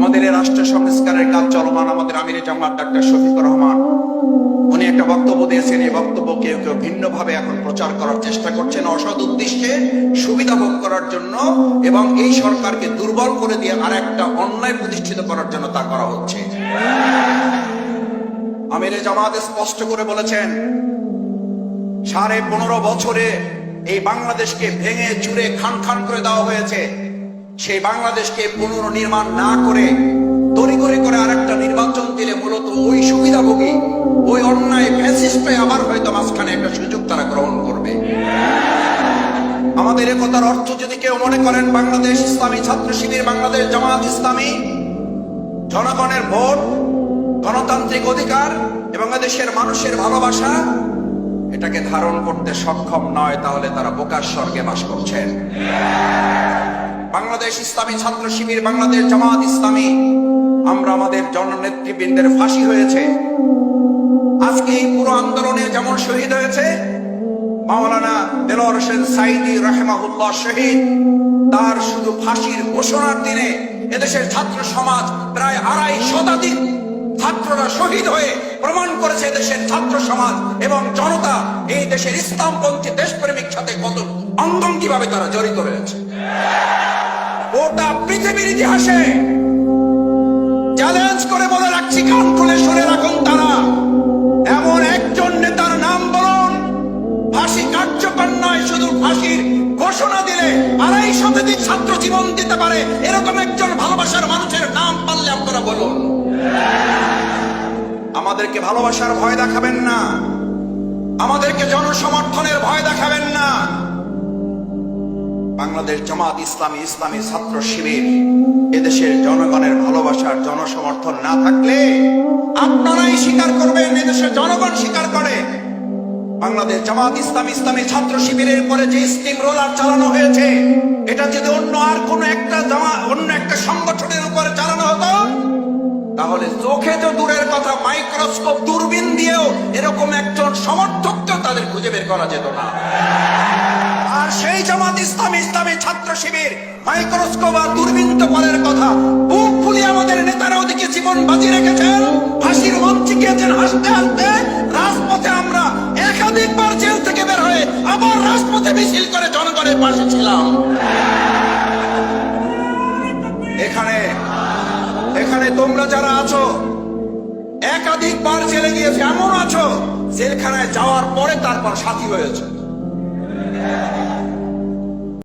আমাদের এই রাষ্ট্র সংস্কারের কাজ চলমান আমাদের আমির জামাত ডাক্তার শফিকুর রহমান। উনি একটা বক্তব্য দিয়েছেন, এই বক্তব্য কেউ কেউ ভিন্নভাবে এখন প্রচার করার চেষ্টা করছেন অসৎ উদ্দেশ্যে সুবিধা ভোগ করার জন্য এবং এই সরকারকে দুর্বল করে দিয়ে আর একটা অন্যায় প্রতিষ্ঠিত করার জন্য তা করা হচ্ছে। আমির জামাত স্পষ্ট করে বলেছেন, সাড়ে পনেরো বছরে এই বাংলাদেশকে ভেঙে, চুরে, খান খান করে দেওয়া হয়েছে। সেই বাংলাদেশকে পুনর্নির্মাণ না করে তড়িঘড়ি করে আরেকটা নির্বাচন দিলে মূলত ওই সুবিধাভোগী, ওই অন্যায় ফ্যাসিস্টে আবার হয়তো মাঝখানে একটা সুযোগ তারা গ্রহণ করবে। আমাদের একতার অর্থ যদি কেউ মনে করেন বাংলাদেশ ইসলামী ছাত্র শিবির, বাংলাদেশ জামাত ইসলামী, জনগণের ভোট, গণতান্ত্রিক অধিকার এবং দেশের মানুষের ভালোবাসা, এটাকে ধারণ করতে সক্ষম নয়, তাহলে তারা বোকার স্বর্গে বাস করছেন। বাংলাদেশ ইসলামী ছাত্র শিবির, বাংলাদেশ জামাত ইসলামী। আমরা আমাদের জননেতৃবৃন্দের ফাঁসি হয়েছে। আজকে এই পুরো আন্দোলনে যেমন শহীদ হয়েছে, মাওলানা দেলোয়ার হোসেন সাইদি রাহেমাহুল্লাহ শহীদ, তার শুধু ফাঁসির ঘোষণার দিনে এদেশের ছাত্র সমাজ প্রায় আড়াই শতাধিক ছাত্ররা শহীদ হয়ে প্রমাণ করেছে দেশের ছাত্র সমাজ এবং জনতা এই দেশের ইসলামপন্থী দেশপ্রেমিক সাথে কত অঙ্গঙ্গি ভাবে তারা জড়িত হয়েছে। গোটা পৃথিবীর ইতিহাসে চ্যালেঞ্জ করে বলে রাখছি, কান খুলে শুনে রাখুন তারা। এমন একজন নেতার নাম বলুন, ফাঁসি কার্যকর নয়, শুধু ফাঁসির ঘোষণা দিলে আড়াই শতাধিক ছাত্র জীবন দিতে পারে। এরকম একজন ভালোবাসার মানুষের নাম পারলে আপনারা বলুন। আমাদেরকে ভালোবাসার ভয় দেখাবেন না। আমাদেরকে জনসমর্থনের ভয় দেখাবেন না। বাংলাদেশ জামাত ইসলামী ইসলামী ছাত্র শিবির, এদেশের জনগণের ভালোবাসার জনসমর্থন না থাকলে আপনারাই স্বীকার করবেন, এদেশের জনগণ স্বীকার করে। বাংলাদেশ জামাত ইসলাম ইসলামী ছাত্র শিবিরের পরে যে স্টিম রোলার চালানো হয়েছে, এটা যদি অন্য আর কোন একটা জামা, অন্য একটা সংগঠনের উপরে চালানো হতো, তাহলে চোখে তো দূরের কথা মাইক্রোস্কোপ দূরবীন দিয়েও এরকম একজন সমর্থককেও তাদের খুঁজে বের করা যেত না। সেই জামাত ইসলামী ইসলামী ছাত্র শিবির, মাইক্রোস্কোপ আর দূরবীন তো কথা। বুক ফুলিয়ে আমাদের নেতারা ওদিকে জীবন বাজি রেখেছেন, ফাঁসির মঞ্চে গিয়েছেন হাসতে হাসতে, রাজপথে আমরা একাধিকবার জেল থেকে বের হয়ে আবার রাজপথে মিছিল করে জনগণের পাশে ছিলাম। এখানে এখানে তোমরা যারা আছো, একাধিকবার জেলে গিয়েছে, এমন আছো, জেলখানায় যাওয়ার পরে তারপর সাথী হয়েছে।